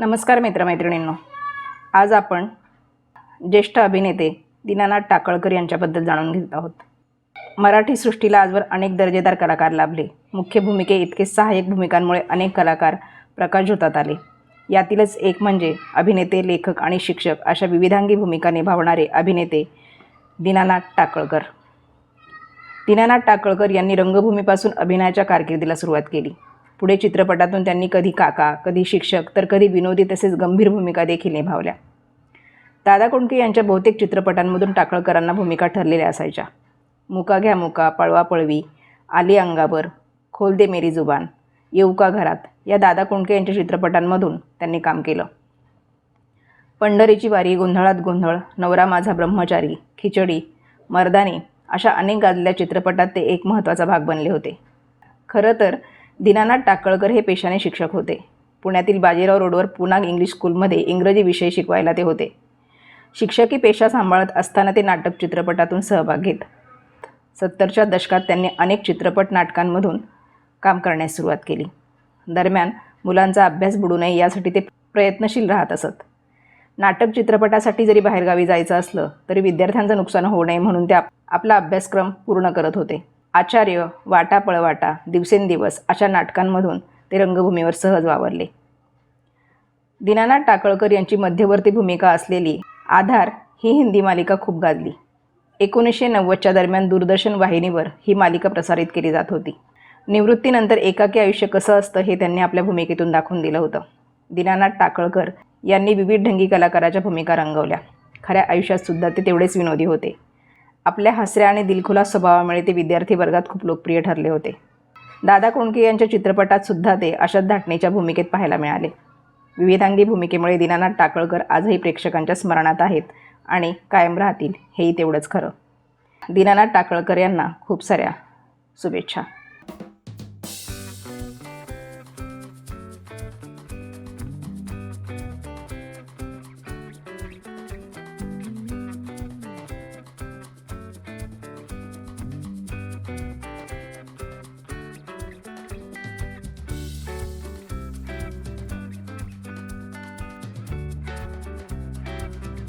नमस्कार मित्रमैत्रिणींनो. आज आपण ज्येष्ठ अभिनेते दीनानाथ टाकळकर यांच्याबद्दल जाणून घेत आहोत. मराठी सृष्टीला आजवर अनेक दर्जेदार कलाकार लाभले. मुख्य भूमिके इतके सहाय्यक भूमिकांमुळे अनेक कलाकार प्रकाश होतात आले. यातीलच एक म्हणजे अभिनेते लेखक आणि शिक्षक अशा विविधांगी भूमिका निभावणारे अभिनेते दीनानाथ टाकळकर. दीनानाथ टाकळकर यांनी रंगभूमीपासून अभिनयाच्या कारकिर्दीला सुरुवात केली. पुढे चित्रपटातून त्यांनी कधी काका कधी शिक्षक तर कधी विनोदी तसेच गंभीर भूमिका देखील निभावल्या. दादा कोंडके यांच्या बहुतेक चित्रपटांमधून टाकळकरांना भूमिका ठरलेल्या असायच्या. मुका घ्या मुका पळवा पळवी आली अंगावर खोल दे मेरी जुबान येऊ का घरात या दादा कोंडके यांच्या चित्रपटांमधून त्यांनी काम केलं. पंढरीची वारी गोंधळात गोंधळ नवरा माझा ब्रह्मचारी खिचडी मर्दानी अशा अनेक गाजलेल्या चित्रपटात ते एक महत्त्वाचा भाग बनले होते. खरं तर दीनानाथ टाकळकर हे पेशाने शिक्षक होते. पुण्यातील बाजीराव रोडवर पुन्हा इंग्लिश स्कूलमध्ये इंग्रजी विषय शिकवायला ते होते. शिक्षकी पेशा सांभाळत असताना ते नाटक चित्रपटातून सहभाग घेत. सत्तरच्या दशकात त्यांनी अनेक चित्रपट नाटकांमधून काम करण्यास सुरुवात केली. दरम्यान मुलांचा अभ्यास बुडू नये यासाठी ते प्रयत्नशील राहत असत. नाटक चित्रपटासाठी जरी बाहेरगावी जायचं असलं तरी विद्यार्थ्यांचं नुकसान होऊ नये म्हणून ते आप आपला अभ्यासक्रम पूर्ण करत होते. आचार्य वाटा पळवाटा दिवसेंदिवस अशा नाटकांमधून ते रंगभूमीवर सहज वावरले. दीनानाथ टाकळकर यांची मध्यवर्ती भूमिका असलेली आधार ही हिंदी मालिका खूप गाजली. एकोणीसशे नव्वदच्या दरम्यान दूरदर्शन वाहिनीवर ही मालिका प्रसारित केली जात होती. निवृत्तीनंतर एकाकी आयुष्य कसं असतं हे त्यांनी आपल्या भूमिकेतून दाखवून दिलं होतं. दीनानाथ टाकळकर यांनी विविध ढंगी कलाकाराच्या भूमिका रंगवल्या. खऱ्या आयुष्यात सुद्धा ते तेवढेच विनोदी होते. आपल्या हसऱ्या आणि दिलखुलास स्वभावामुळे ते विद्यार्थी वर्गात खूप लोकप्रिय ठरले होते. दादा कोंडके यांच्या चित्रपटात सुद्धा ते अशा धाटणीच्या भूमिकेत पाहायला मिळाले. विविधांगी भूमिकेमुळे दीनानाथ टाकळकर आजही प्रेक्षकांच्या स्मरणात आहेत आणि कायम राहतील हेही तेवढंच खरं. दीनानाथ टाकळकर यांना खूप साऱ्या शुभेच्छा.